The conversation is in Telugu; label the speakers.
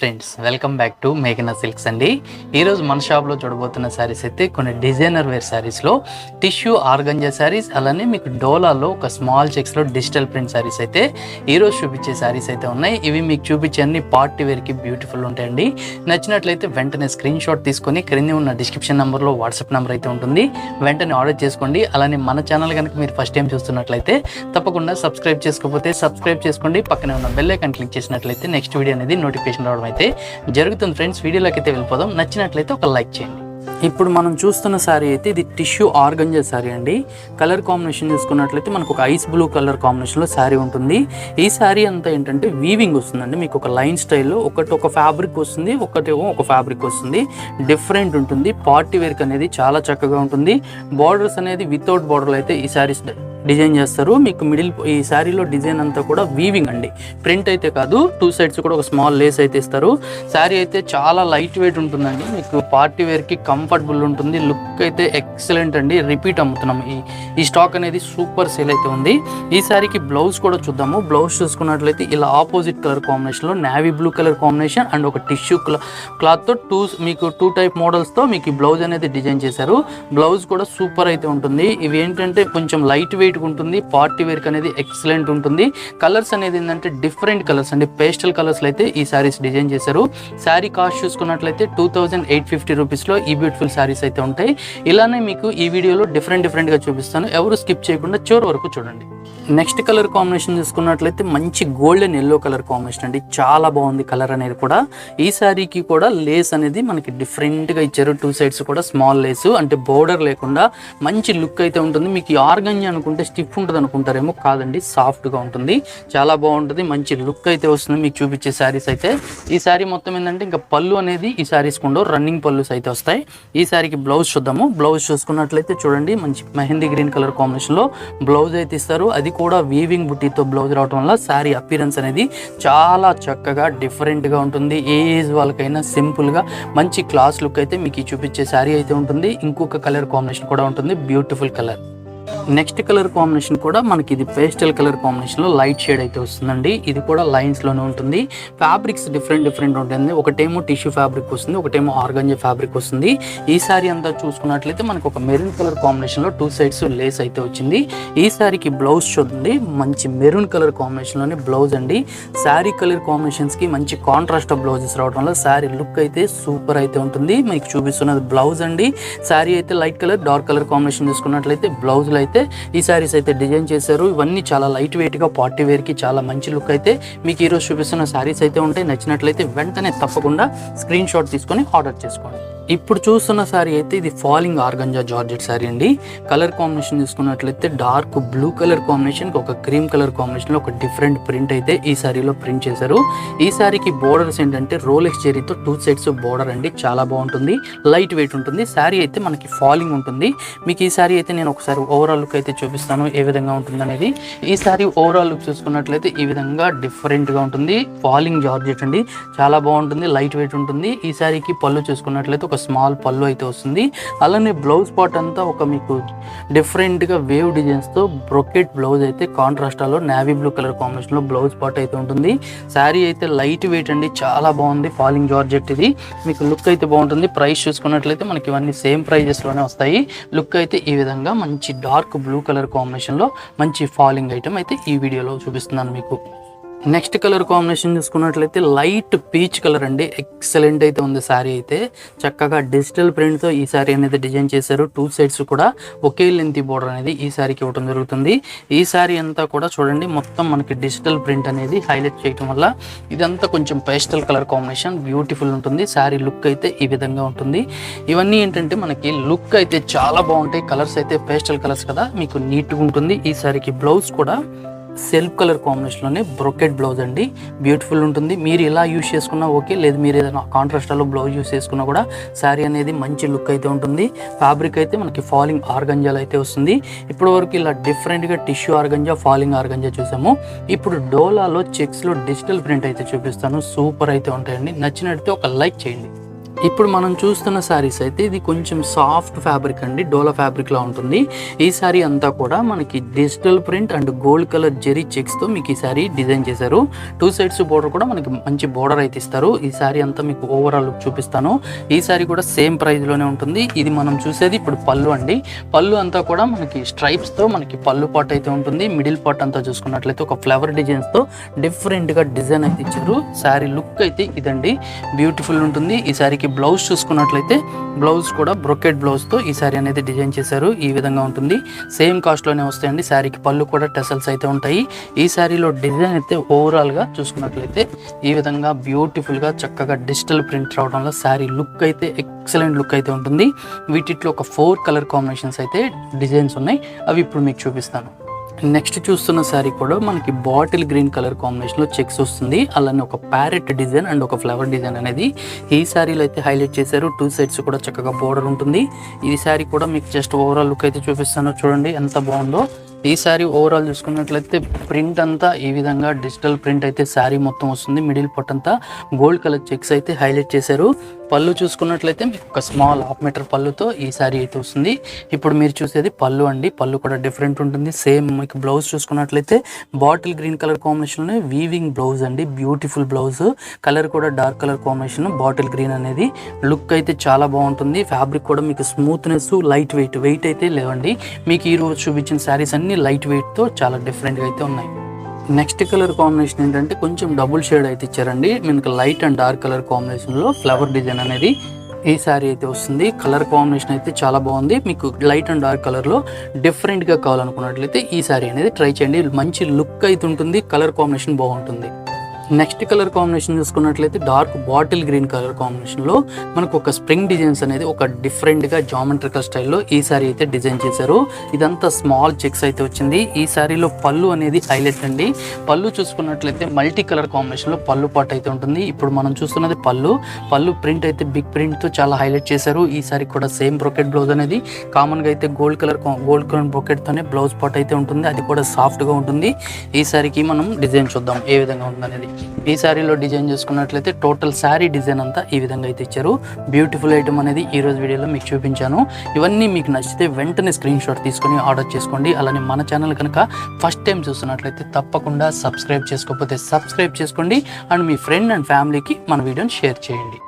Speaker 1: ఫ్రెండ్స్ వెల్కమ్ బ్యాక్ టు మేఘనా సిల్క్స్ అండి. ఈరోజు మన షాప్లో చూడబోతున్న శారీస్ అయితే కొన్ని డిజైనర్ వేర్ శారీస్లో టిష్యూ ఆర్గంజా శారీస్ అలానే మీకు డోలాలో ఒక స్మాల్ చెక్స్లో డిజిటల్ ప్రింట్ శారీస్ అయితే ఈరోజు చూపించే శారీస్ అయితే ఉన్నాయి. ఇవి మీకు చూపించే అన్ని పార్టీ వేర్కి బ్యూటిఫుల్ ఉంటాయండి. నచ్చినట్లయితే వెంటనే స్క్రీన్ షాట్ తీసుకొని క్రింద ఉన్న డిస్క్రిప్షన్ నెంబర్లో వాట్సాప్ నెంబర్ అయితే ఉంటుంది. వెంటనే ఆర్డర్ చేసుకోండి. అలానే మన ఛానల్ కనుక మీరు ఫస్ట్ టైం చూస్తున్నట్లయితే తప్పకుండా సబ్స్క్రైబ్ చేసుకోకపోతే సబ్స్క్రైబ్ చేసుకోండి. పక్కనే ఉన్న బెల్ ఐకాన్ క్లిక్ చేసినట్లయితే నెక్స్ట్ వీడియో అనేది నోటిఫికేషన్ రావడం అయితే జరుగుతుంది ఫ్రెండ్స్ వీడియోలోకి అయితే వెళ్ళిపోదాం. నచ్చినట్లయితే ఒక లైక్ చేయండి. ఇప్పుడు మనం చూస్తున్న శారీ అయితే ఇది టిష్యూ ఆర్గంజా శారీ అండి. కలర్ కాంబినేషన్ చూసుకున్నట్లయితే మనకు ఒక ఐస్ బ్లూ కలర్ కాంబినేషన్లో శారీ ఉంటుంది. ఈ శారీ అంతా ఏంటంటే వీవింగ్ వస్తుందండి. మీకు ఒక లైన్ స్టైల్లో ఒకటి ఒక ఫ్యాబ్రిక్ వస్తుంది ఒకటి ఒక ఫ్యాబ్రిక్ వస్తుంది. డిఫరెంట్ ఉంటుంది. పార్టీ వేర్క్ అనేది చాలా చక్కగా ఉంటుంది. బార్డర్స్ అనేది వితౌట్ బార్డర్లు అయితే ఈ శారీస్ డిజైన్ చేస్తారు. మీకు మిడిల్ ఈ శారీలో డిజైన్ అంతా కూడా వీవింగ్ అండి. ప్రింట్ అయితే కాదు టూ సైడ్స్ కూడా ఒక స్మాల్ లేస్ అయితే ఇస్తారు. శారీ అయితే చాలా లైట్ వెయిట్ ఉంటుందండి. మీకు పార్టీ వేర్కి కంఫర్టబుల్ ఉంటుంది. లుక్ అయితే ఎక్సలెంట్ అండి. రిపీట్ అమ్ముతున్నాం. ఈ ఈ స్టాక్ అనేది సూపర్ సేల్ అయితే ఉంది. ఈ శారీకి బ్లౌజ్ కూడా చూద్దాము. బ్లౌజ్ చూసుకున్నట్లయితే ఇలా ఆపోజిట్ కలర్ కాంబినేషన్లో navy blue colour combination and ఒక టిష్యూ క్లాత్తో టూ మీకు టూ టైప్ మోడల్స్తో మీకు ఈ బ్లౌజ్ అనేది డిజైన్ చేశారు. బ్లౌజ్ కూడా సూపర్ అయితే ఉంటుంది. ఇవి ఏంటంటే కొంచెం లైట్ వెయిట్ ఉంటుంది పార్టీ వేర్కి అనేది ఎక్సలెంట్ ఉంటుంది. కలర్స్ అనేది ఏంటంటే డిఫరెంట్ కలర్స్ అండి. పేస్టల్ కలర్స్లో అయితే ఈ శారీస్ డిజైన్ చేశారు. శారీ కాస్ట్ చూసుకున్నట్లయితే టూ థౌజండ్ ఎయిట్ ఫిఫ్టీ రూపీస్లో ఈ బ్యూటిఫుల్ శారీస్ అయితే ఉంటాయి. ఇలానే మీకు ఈ వీడియోలో డిఫరెంట్ డిఫరెంట్గా చూపిస్తాను. ఎవరు స్కిప్ చేయకుండా చివరి వరకు చూడండి. నెక్స్ట్ కలర్ కాంబినేషన్ చూసుకున్నట్లయితే మంచి గోల్డెన్ ఎల్లో కలర్ కాంబినేషన్ అండి. చాలా బాగుంది కలర్ అనేది కూడా. ఈ శారీకి కూడా లేస్ అనేది మనకి డిఫరెంట్గా ఇచ్చారు. టూ సైడ్స్ కూడా స్మాల్ లేస్ అంటే బోర్డర్ లేకుండా మంచి లుక్ అయితే ఉంటుంది. మీకు ఆర్గంజ అనుకుంటే స్టిఫ్ ఉంటుంది అనుకుంటారేమో కాదండి సాఫ్ట్గా ఉంటుంది. చాలా బాగుంటుంది మంచి లుక్ అయితే వస్తుంది మీకు చూపించే శారీస్ అయితే. ఈ శారీ మొత్తం ఏంటంటే ఇంకా పళ్ళు అనేది ఈ శారీస్ ఉండవు రన్నింగ్ పళ్ళుస్ అయితే వస్తాయి. ఈ శారీకి బ్లౌజ్ చూద్దాము. బ్లౌజ్ చూసుకున్నట్లయితే చూడండి మంచి మెహందీ గ్రీన్ కలర్ కాంబినేషన్లో బ్లౌజ్ అయితే ఇస్తారు. అది కూడా వీవింగ్ బుట్టితో బ్లౌజ్ రావటం వల్ల శారీ అపీరెన్స్ అనేది చాలా చక్కగా డిఫరెంట్గా ఉంటుంది. ఏ ఏజ్ వాళ్ళకైనా సింపుల్గా మంచి క్లాస్ లుక్ అయితే మీకు చూపించే శారీ అయితే ఉంటుంది. ఇంకొక కలర్ కాంబినేషన్ కూడా ఉంటుంది. Beautiful colour next colour combination కూడా మనకి ఇది పేస్టల్ కలర్ కాంబినేషన్లో లైట్ షేడ్ అయితే వస్తుందండి. ఇది కూడా లైన్స్లోనే ఉంటుంది. ఫ్యాబ్రిక్స్ డిఫరెంట్ డిఫరెంట్ ఉంటుంది ఒకటేమో టిష్యూ ఫ్యాబ్రిక్ వస్తుంది ఒకటేమో ఆర్గంజా ఫ్యాబ్రిక్ వస్తుంది. ఈ సారీ అంతా చూసుకున్నట్లయితే మనకు ఒక మెరూన్ కలర్ కాంబినేషన్లో టూ సైడ్స్ లేస్ అయితే వచ్చింది. ఈ సారీకి బ్లౌజ్ చూడండి మంచి మెరూన్ కలర్ కాంబినేషన్లోనే బ్లౌజ్ అండి. శారీ కలర్ కాంబినేషన్స్కి మంచి కాంట్రాస్ట్ బ్లౌజెస్ రావడం వల్ల శారీ లుక్ అయితే సూపర్ అయితే ఉంటుంది. మీకు చూపిస్తున్నది బ్లౌజ్ అండి. శారీ అయితే light colour dark colour combination చూసుకున్నట్లయితే బ్లౌజ్లో అయితే ఈ శారీస్ అయితే డిజైన్ చేశారు. ఇవన్నీ చాలా లైట్ వెయిట్గా పార్టీ వేర్కి చాలా మంచి లుక్ అయితే మీకు ఈరోజు చూపిస్తున్న శారీస్ అయితే ఉంటాయి. నచ్చినట్లయితే వెంటనే తప్పకుండా స్క్రీన్ షాట్ తీసుకొని ఆర్డర్ చేసుకోండి. ఇప్పుడు చూస్తున్న శారీ అయితే ఇది ఫాలింగ్ ఆర్గంజా జార్జెట్ శారీ అండి. కలర్ కాంబినేషన్ చూసుకున్నట్లయితే డార్క్ బ్లూ కలర్ కాంబినేషన్ ఒక క్రీమ్ కలర్ కాంబినేషన్లో ఒక డిఫరెంట్ ప్రింట్ అయితే ఈ శారీలో ప్రింట్ చేశారు. ఈ శారీకి బోర్డర్స్ ఏంటంటే రోలెక్స్ చెరీతో టూ సైడ్స్ బోర్డర్ అండి. చాలా బాగుంటుంది. లైట్ వెయిట్ ఉంటుంది. శారీ అయితే మనకి ఫాలింగ్ ఉంటుంది. మీకు ఈ శారీ అయితే నేను ఒకసారి ఓవరాల్ లుక్ అయితే చూపిస్తాను. ఏ విధంగా ఉంటుంది అనేది. ఈ శారీ ఓవరాల్ లుక్ చూసుకున్నట్లయితే ఈ విధంగా డిఫరెంట్గా ఉంటుంది. ఫాలింగ్ జార్జెట్ అండి. చాలా బాగుంటుంది. లైట్ వెయిట్ ఉంటుంది. ఈ శారీకి పళ్ళు చూసుకున్నట్లయితే ఒక స్మాల్ పళ్ళు అయితే వస్తుంది. అలానే బ్లౌజ్ పార్ట్ అంతా ఒక మీకు డిఫరెంట్గా వేవ్ డిజైన్స్తో బ్రొకెట్ బ్లౌజ్ అయితే కాంట్రాస్టాలో నావీ బ్లూ కలర్ కాంబినేషన్లో బ్లౌజ్ పార్ట్ అయితే ఉంటుంది. శారీ అయితే లైట్ వెయిట్ అండి చాలా బాగుంది ఫాలింగ్ జార్జెట్ ఇది. మీకు లుక్ అయితే బాగుంటుంది. ప్రైస్ చూసుకున్నట్లయితే మనకి ఇవన్నీ సేమ్ ప్రైజెస్లోనే వస్తాయి. లుక్ అయితే ఈ విధంగా మంచి డార్క్ బ్లూ కలర్ కాంబినేషన్లో మంచి ఫాలింగ్ ఐటమ్ అయితే ఈ వీడియోలో చూపిస్తున్నాను మీకు. నెక్స్ట్ కలర్ కాంబినేషన్ చూసుకున్నట్లయితే లైట్ పీచ్ కలర్ అండి. ఎక్సలెంట్ అయితే ఉంది శారీ అయితే. చక్కగా డిజిటల్ ప్రింట్తో ఈ శారీ అనేది డిజైన్ చేశారు. టూ సైడ్స్ కూడా ఒకే లెంత్ బోర్డర్ అనేది ఈ శారీకి ఇవ్వడం జరుగుతుంది. ఈ శారీ అంతా కూడా చూడండి మొత్తం మనకి డిజిటల్ ప్రింట్ అనేది హైలైట్ చేయడం వల్ల ఇదంతా కొంచెం పేస్టల్ కలర్ కాంబినేషన్ బ్యూటిఫుల్ ఉంటుంది. శారీ లుక్ అయితే ఈ విధంగా ఉంటుంది. ఇవన్నీ ఏంటంటే మనకి లుక్ అయితే చాలా బాగుంటాయి. కలర్స్ అయితే పేస్టల్ కలర్స్ కదా మీకు నీట్గా ఉంటుంది. ఈ శారీకి బ్లౌజ్ కూడా సెల్ఫ్ కలర్ కాంబినేషన్లోనే బ్రొకెట్ బ్లౌజ్ అండి. బ్యూటిఫుల్ ఉంటుంది. మీరు ఇలా యూస్ చేసుకున్నా ఓకే. లేదు మీరు ఏదైనా కాంట్రాస్ట్లో బ్లౌజ్ యూస్ చేసుకున్నా కూడా శారీ అనేది మంచి లుక్ అయితే ఉంటుంది. ఫ్యాబ్రిక్ అయితే మనకి ఫాలింగ్ ఆర్గంజాలు అయితే వస్తుంది. ఇప్పటి వరకు ఇలా డిఫరెంట్గా టిష్యూ ఆర్గంజా ఫాలింగ్ ఆర్గంజా చూసాము. ఇప్పుడు డోలాలో చెక్స్లో డిజిటల్ ప్రింట్ అయితే చూపిస్తాను. సూపర్ అయితే ఉంటాయండి. నచ్చినట్టు ఒక లైక్ చేయండి. ఇప్పుడు మనం చూస్తున్న శారీస్ అయితే ఇది కొంచెం సాఫ్ట్ ఫ్యాబ్రిక్ అండి డోలా ఫ్యాబ్రిక్ లా ఉంటుంది. ఈ శారీ అంతా కూడా మనకి digital print and gold colour zari చెక్స్తో మీకు ఈ శారీ డిజైన్ చేశారు. టూ సైడ్స్ బోర్డర్ కూడా మనకి మంచి బోర్డర్ అయితే ఇస్తారు. ఈ శారీ అంతా మీకు ఓవరాల్ లుక్ చూపిస్తాను. ఈ శారీ కూడా సేమ్ ప్రైస్లోనే ఉంటుంది. ఇది మనం చూసేది ఇప్పుడు పళ్ళు అండి. పళ్ళు అంతా కూడా మనకి స్ట్రైప్స్తో మనకి పళ్ళు పాట్ అయితే ఉంటుంది. మిడిల్ పార్ట్ అంతా చూసుకున్నట్లయితే ఒక ఫ్లవర్ డిజైన్స్తో తో డిఫరెంట్గా డిజైన్ అయితే ఇచ్చారు. శారీ లుక్ అయితే ఇదండి. బ్యూటిఫుల్ ఉంటుంది. ఈ శారీకి బ్లౌజ్ చూసుకున్నట్లయితే బ్లౌజ్ కూడా బ్రొకెట్ బ్లౌజ్తో ఈ శారీ అనేది డిజైన్ చేశారు. ఈ విధంగా ఉంటుంది. సేమ్ కాస్ట్లోనే వస్తాయండి. శారీకి పళ్ళు కూడా టెసల్స్ అయితే ఉంటాయి. ఈ శారీలో డిజైన్ అయితే ఓవరాల్గా చూసుకున్నట్లయితే ఈ విధంగా బ్యూటిఫుల్గా చక్కగా డిజిటల్ ప్రింట్ రావడంలో శారీ లుక్ అయితే ఎక్సలెంట్ లుక్ అయితే ఉంటుంది. వీటిలో ఒక ఫోర్ కలర్ కాంబినేషన్స్ అయితే డిజైన్స్ ఉన్నాయి. అవి ఇప్పుడు మీకు చూపిస్తాను. నెక్స్ట్ చూస్తున్న శారీ కూడా మనకి బాటిల్ గ్రీన్ కలర్ కాంబినేషన్లో చెక్స్ వస్తుంది. అలానే ఒక ప్యారెట్ డిజైన్ అండ్ ఒక ఫ్లవర్ డిజైన్ అనేది. ఈ శారీలో అయితే హైలైట్ చేశారు. టూ సైడ్స్ కూడా చక్కగా బోర్డర్ ఉంటుంది. ఈ శారీ కూడా మీకు జస్ట్ ఓవరాల్ లుక్ అయితే చూపిస్తాను. చూడండి ఎంత బాగుందో. ఈ ఓవరాల్ చూసుకున్నట్లయితే ప్రింట్ అంతా ఈ విధంగా డిజిటల్ ప్రింట్ అయితే శారీ మొత్తం వస్తుంది. మిడిల్ పొట్ అంతా గోల్డ్ కలర్ చెక్స్ అయితే హైలైట్ చేశారు. పళ్ళు చూసుకున్నట్లయితే మీకు ఒక స్మాల్ హాఫ్ మీటర్ పళ్ళుతో ఈ శారీ అయితే వస్తుంది. ఇప్పుడు మీరు చూసేది పళ్ళు అండి. పళ్ళు కూడా డిఫరెంట్ ఉంటుంది. సేమ్ మీకు బ్లౌజ్ చూసుకున్నట్లయితే బాటిల్ గ్రీన్ కలర్ కాంబినేషన్లో వీవింగ్ బ్లౌజ్ అండి. బ్యూటిఫుల్ బ్లౌజ్ కలర్ కూడా dark colour combination bottle green అనేది. లుక్ అయితే చాలా బాగుంటుంది. ఫ్యాబ్రిక్ కూడా మీకు స్మూత్నెస్ లైట్ వెయిట్ వెయిట్ అయితే లేవండి. మీకు ఈరోజు చూపించిన శారీస్ అన్ని లైట్ వెయిట్తో చాలా డిఫరెంట్గా అయితే ఉన్నాయి. నెక్స్ట్ కలర్ కాంబినేషన్ ఏంటంటే కొంచెం డబుల్ షేడ్ అయితే ఇచ్చారండి. మీకు లైట్ అండ్ డార్క్ కలర్ కాంబినేషన్లో ఫ్లవర్ డిజైన్ అనేది ఈ శారీ అయితే వస్తుంది. కలర్ కాంబినేషన్ అయితే చాలా బాగుంది. మీకు లైట్ అండ్ డార్క్ కలర్లో డిఫరెంట్గా కావాలనుకున్నట్లయితే ఈ శారీ అనేది ట్రై చేయండి. మంచి లుక్ అయితే ఉంటుంది. కలర్ కాంబినేషన్ బాగుంటుంది. నెక్స్ట్ కలర్ కాంబినేషన్ చూసుకున్నట్లయితే డార్క్ బాటిల్ గ్రీన్ కలర్ కాంబినేషన్లో మనకు ఒక స్ప్రింగ్ డిజైన్స్ అనేది ఒక డిఫరెంట్గా జామెట్రికల్ స్టైల్లో ఈ సారీ అయితే డిజైన్ చేశారు. ఇదంతా స్మాల్ చెక్స్ అయితే వచ్చింది. ఈ సారీలో పళ్ళు అనేది హైలైట్ అండి. పళ్ళు చూసుకున్నట్లయితే మల్టీ కలర్ కాంబినేషన్లో పళ్ళు పాట్ అయితే ఉంటుంది. ఇప్పుడు మనం చూస్తున్నది పళ్ళు. పళ్ళు ప్రింట్ అయితే బిగ్ ప్రింట్తో చాలా హైలైట్ చేశారు. ఈ సారీ కూడా సేమ్ బ్రొకెట్ బ్లౌజ్ అనేది. కామన్గా అయితే గోల్డ్ కలర్ గోల్డ్ కలర్ బ్రొకెట్తోనే బ్లౌజ్ పాట్ అయితే ఉంటుంది. అది కూడా సాఫ్ట్గా ఉంటుంది. ఈ సారీకి మనం డిజైన్ చూద్దాం. ఏ విధంగా ఉందనేది. ఈ శారీలో డిజైన్ చూసుకున్నట్లయితే టోటల్ శారీ డిజైన్ అంతా ఈ విధంగా అయితే ఇచ్చారు. బ్యూటిఫుల్ ఐటమ్ అనేది ఈ రోజు వీడియోలో మీకు చూపించాను. ఇవన్నీ మీకు నచ్చితే వెంటనే స్క్రీన్ షాట్ తీసుకొని ఆర్డర్ చేసుకోండి. అలానే మన ఛానల్ కనుక ఫస్ట్ టైం చూస్తున్నట్లయితే తప్పకుండా సబ్స్క్రైబ్ చేసుకోకపోతే సబ్స్క్రైబ్ చేసుకోండి. అండ్ మీ ఫ్రెండ్ అండ్ ఫ్యామిలీకి మన వీడియోని షేర్ చేయండి.